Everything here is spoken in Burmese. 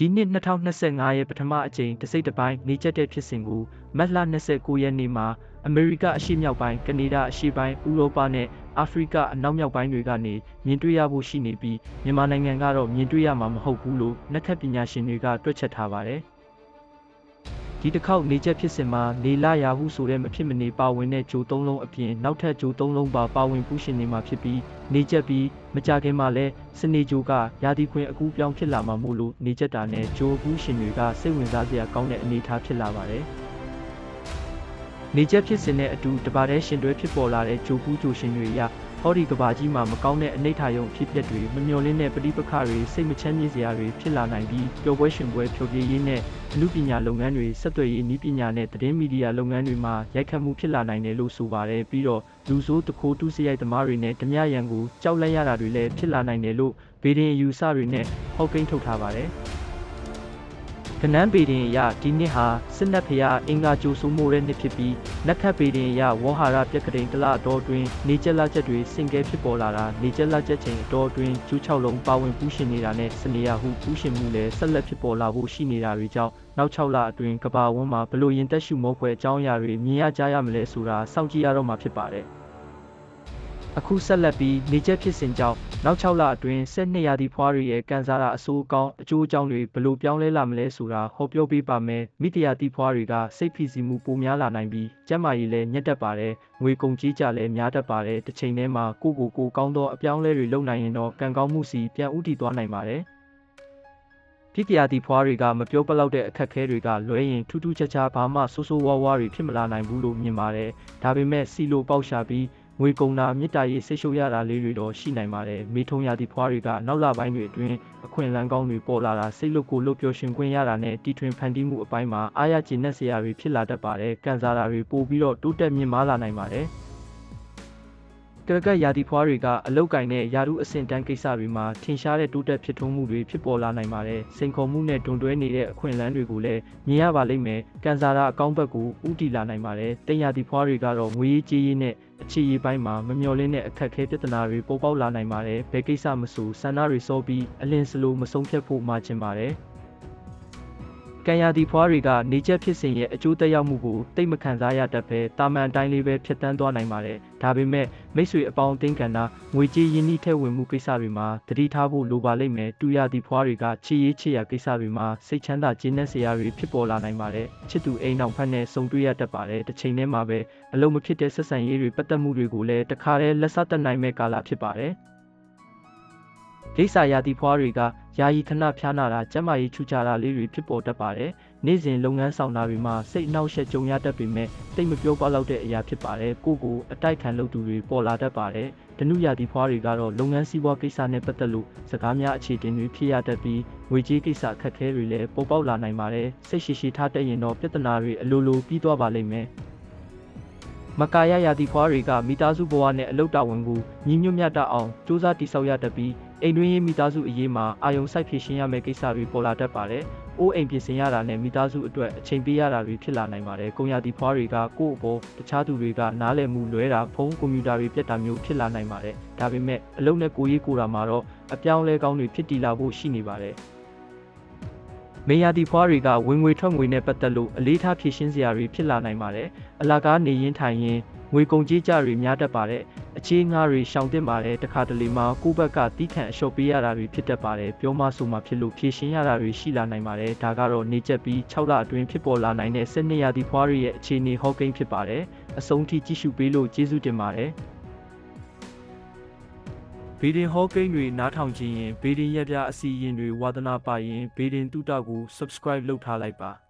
ဒီနှစ်2025ရဲ့ပထမအကြိမ်တစ်စိတ်တစ်ပိုင်းနေချက်တဲ့ဖြစ်စဉ်ကိုမတ်လ29ရက်နေ့မှာအမေရိကအရှေ့မြောက်ပိုင်းကနေဒါအရှေ့ပိုင်းဥရောပနဲ့အာဖရိကအနောက်မြောက်ပိုင်းတွေကနေမြင်တွေ့ရဖို့ရှိနေပြီးမြန်မာနိုင်ငံကတော့မြင်တွေ့ရမှာမဟုတ်ဘူးလို့နှစ်ခတ်ပညာရှင်တွေကတွက်ချက်ထားပါတယ်။ ဒီတစ်ခေါက်နေချက်ဖြစ်စဉ်မှာနေလာရာဟုဆိုတဲ့မဖြစ်မနေပါဝင်တဲ့ဂျိုသုံးလုံးအပြင်နောက်ထပ်ဂျိုသုံးလုံးပါပါဝင်ပူးရှင်နေမှာဖြစ်ပြီးနေချက်ပြီးမကြခင်မှာလည်းစနေဂျိုကရာသီခွင်အကူပြောင်းဖြစ်လာမှာမို့လို့နေချက်တာနဲ့ဂျိုအကူရှင်တွေကစိတ်ဝင်စားစရာကောင်းတဲ့အနေအထားဖြစ်လာပါတယ်။နေချက်ဖြစ်စဉ်နဲ့အတူတပါးတည်းရှင်တွဲဖြစ်ပေါ်လာတဲ့ဂျိုကူးဂျိုရှင်တွေရ ဟောဒီကဘာကြီးမှာမကောင်းတဲ့အနိဋ္ဌာယုံဖြစ်ပျက်တွေမမျှော်လင့်တဲ့ပဋိပက္ခတွေစိတ်မချမ်းမြေ့စရာတွေဖြစ်လာနိုင်ပြီးပျော်ပွဲရှင်ပွဲဖြိုပြရေးနဲ့အမှုပညာလုပ်ငန်းတွေဆက်သွယ်ရေးနည်းပညာနဲ့သတင်းမီဒီယာလုပ်ငန်းတွေမှာရိုက်ခတ်မှုဖြစ်လာနိုင်တယ်လို့ဆိုပါတယ်ပြီးတော့လူဆိုးတခိုးတူးစရိုက်သမားတွေနဲ့ဓမြရန်ကိုကြောက်လက်ရတာတွေလည်းဖြစ်လာနိုင်တယ်လို့ဗေဒင်အယူဆတွေနဲ့ဟောက်ကိန်းထုတ်ထားပါတယ် ကနန်းပေဒင်အရဒီနှစ်ဟာစစ်နက်ဖျားအင်္ဂါကြိုးဆိုးမိုးတဲ့နှစ်ဖြစ်ပြီးနက်ခတ်ပေဒင်အရဝေါဟာရပြက်ကတိန်တလအတော်တွင်နေကျက်လာချက်တွေစင်ကဲဖြစ်ပေါ်လာတာနေကျက်လာချက်ချိန်အတော်တွင်ကျူး6လုံးပါဝင်ပူးရှင်နေတာနဲ့စနေရဟုပူးရှင်မှုလည်းဆက်လက်ဖြစ်ပေါ်လာဖို့ရှိနေတာတွေကြောင့်နောက်6လအတွင်းကဘာဝန်းမှာဘလို့ရင်တက်ရှုမောဖွယ်အကြောင်းအရာတွေမြင်ရကြရမလဲဆိုတာစောင့်ကြည့်ရတော့မှာဖြစ်ပါတယ် အခုဆက်လက်ပြီးနေချက်ဖြစ်စဉ်ကြောင့်နောက်6လအတွင်းဆက်နှစ်ရာသီဖွားတွေရဲ့ကန်စားတာအဆိုးအကောင်းအကျိုးအကြောင်းတွေဘလို့ပြောင်းလဲလာမလဲဆိုတာဟောပြောပေးပါမယ်မိတရာသီဖွားတွေကစိတ်ဖိစီးမှုပိုများလာနိုင်ပြီးကျန်းမာရေးလည်းညက်တက်ပါတယ်ငွေကုန်ကြီးကြလည်းများတတ်ပါတယ်တစ်ချိန်တည်းမှာကိုကိုကိုကောင်းသောအပြောင်းလဲတွေလုပ်နိုင်ရင်တော့ကံကောင်းမှုစီပြန်ဥတည်သွားနိုင်ပါတယ်ဖြစ်ပြသည်ဖွားတွေကမပြောပလောက်တဲ့အခက်အခဲတွေကလွဲရင်ထူးထူးခြားခြားဘာမှဆိုးဆိုးဝါးဝါးတွေဖြစ်မလာနိုင်ဘူးလို့မြင်ပါတယ်။ဒါပေမဲ့စီလိုပေါက်ရှာပြီး ငွေကုန်တာမြစ်တာရေးဆိတ်ရှုပ်ရတာလေးတွေတော့ရှိနိုင်ပါတယ်။မေထုံရသည့်ဖွားတွေကနောက်လပိုင်းတွေအတွင်းအခွင့်အလမ်းကောင်းတွေပေါ်လာတာစိတ်လုကိုလှုပ်ပျော်ရွှင်ခွင့်ရတာနဲ့တီထွင်ဖန်တီးမှုအပိုင်းမှာအားရကျေနပ်စရာတွေဖြစ်လာတတ်ပါတယ်။ကန်စားတာတွေပို့ပြီးတော့တိုးတက်မြင့်မားလာနိုင်ပါတယ်။ ကရကရာသီဖွားတွေကအလောက်ကင်တဲ့ယာရုအဆင့်တန်းကိစ္စတွေမှာထင်ရှားတဲ့တိုးတက်ဖြစ်ထွန်းမှုတွေဖြစ်ပေါ်လာနိုင်ပါတယ်။စိန်ခေါ်မှုနဲ့ဒုံတွဲနေတဲ့အခွင့်အလမ်းတွေကိုလည်းမြင်ရပါလိမ့်မယ်။ကန်ဆာရာအကောင့်ဘက်ကိုဥတီလာနိုင်ပါတယ်။တင်ရာသီဖွားတွေကတော့ငွေရေးကြေးရေးနဲ့အခြေရေးပိုင်းမှာမမျှော်လင့်တဲ့အခက်အခဲပြဿနာတွေပေါ်ပေါက်လာနိုင်ပါတယ်။ဘယ်ကိစ္စမဆိုဆန္ဒတွေစောပြီးအလင်းစလိုမဆုံးဖြတ်ဖို့မှာချင်ပါတယ်။ ကံရသည်ဖွားတွေကနေချက်ဖြစ်စဉ်ရဲ့အကျိုးသက်ရောက်မှုကိုတိတ်မခံစားရတတ်ပဲတာမန်အတိုင်းလေးပဲဖြတ်တန်းသွားနိုင်ပါတယ်။ဒါပေမဲ့မိတ်ဆွေအပေါင်းအသင်းကဏ္ဍငွေကြေးရင်းနှီးထည့်ဝင်မှုကိစ္စတွေမှာတတိထားဖို့လိုပါလိမ့်မယ်။တူရသည်ဖွားတွေကချစ်ရေးချစ်ရကိစ္စတွေမှာစိတ်ချမ်းသာကျေနပ်စရာတွေဖြစ်ပေါ်လာနိုင်ပါတယ်။ချစ်သူအိမ်အောင်ဖက်နဲ့ဆုံတွေ့ရတတ်ပါတယ်။တစ်ချိန်တည်းမှာပဲအလုံးမဖြစ်တဲ့ဆက်ဆံရေးတွေပတ်သက်မှုတွေကိုလည်းတခါတည်းလက်ဆက်တက်နိုင်မဲ့ကာလဖြစ်ပါတယ်။ လိပ်စာရာသီဖွားတွေကယာယီခဏဖျားနာတာကျန်းမာရေးချူချတာလေးတွေဖြစ်ပေါ်တတ်ပါတယ်။နေ့စဉ်လုပ်ငန်းဆောင်တာတွေမှာစိတ်အနှောက်အယှက်ကြုံရတတ်ပေမဲ့တိတ်မပြောပါတော့တဲ့အရာဖြစ်ပါတယ်။ကိုကိုအတိုက်ခံလုပ်သူတွေပေါ်လာတတ်ပါတယ်။ဒနုရာသီဖွားတွေကတော့လုပ်ငန်းစီးပွားကိစ္စနဲ့ပတ်သက်လို့စကားများအခြေတင်တွေဖြစ်ရတတ်ပြီးငွေကြေးကိစ္စအခက်အခဲတွေလည်းပေါ်ပေါက်လာနိုင်ပါတယ်။စိတ်ရှိရှိထားတတ်ရင်တော့ပြဿနာတွေအလိုလိုပြီးသွားပါလိမ့်မယ်။မကာယရာသီဖွားတွေကမိသားစုဘဝနဲ့အလုပ်တာဝန်ကိုညီညွတ်မြတ်တအောင်စူးစမ်းတိဆောက်ရတတ်ပြီး အိမ်တွင်းရေးမိသားစုအရေးမှာအာယုံစိုက်ဖြည့်ရှင်းရမယ့်ကိစ္စတွေပေါ်လာတတ်ပါတယ်။အိုးအိမ်ပြင်ဆင်ရတာနဲ့မိသားစုအတွက်အချိန်ပေးရတာတွေဖြစ်လာနိုင်ပါတယ်။ကုန်ရသီဖွားတွေကကိုယ့်အပေါ်တခြားသူတွေကနားလည်မှုလွဲတာဖုန်းကွန်ပျူတာတွေပြတ်တာမျိုးဖြစ်လာနိုင်ပါတယ်။ဒါပေမဲ့အလုပ်နဲ့ကိုယ်ရေးကိုယ်တာမှာတော့အပြောင်းအလဲကောင်းတွေဖြစ်တည်လာဖို့ရှိနေပါတယ်။မေယာတီဖွားတွေကဝင်ငွေထွက်ငွေနဲ့ပတ်သက်လို့အလေးထားဖြည့်ရှင်းစရာတွေဖြစ်လာနိုင်ပါတယ်။အလာကားနေရင်ထိုင်ရင်ငွေကုန်ကြေးကြတွေများတတ်ပါတယ်။ အခြေငှားတွေရှောင်တင်ပါတယ်။တခါတလေမှာကိုယ့်ဘက်ကတီးခန့်အလျှော့ပေးရတာတွေဖြစ်တတ်ပါတယ်။ပြောမဆိုမှဖြစ်လို့ဖြည့်ရှင်းရတာတွေရှိလာနိုင်ပါတယ်။ဒါကတော့နေချက်ပြီး6လအတွင်းဖြစ်ပေါ်လာနိုင်တဲ့7နှစ်ရာသီဖွားတွေရဲ့အခြေအနေဟောကိန်းဖြစ်ပါတယ်။အဆုံးထိကြည့်ရှုပေးလို့ကျေးဇူးတင်ပါတယ်။ဗီဒင်ဟောကိန်းတွေနားထောင်ခြင်းရင်ဗီဒင်ရက်ပြအစီအရင်တွေဝါသနာပါရင်ဗီဒင်တူတာကို subscribe လုပ်ထားလိုက်ပါ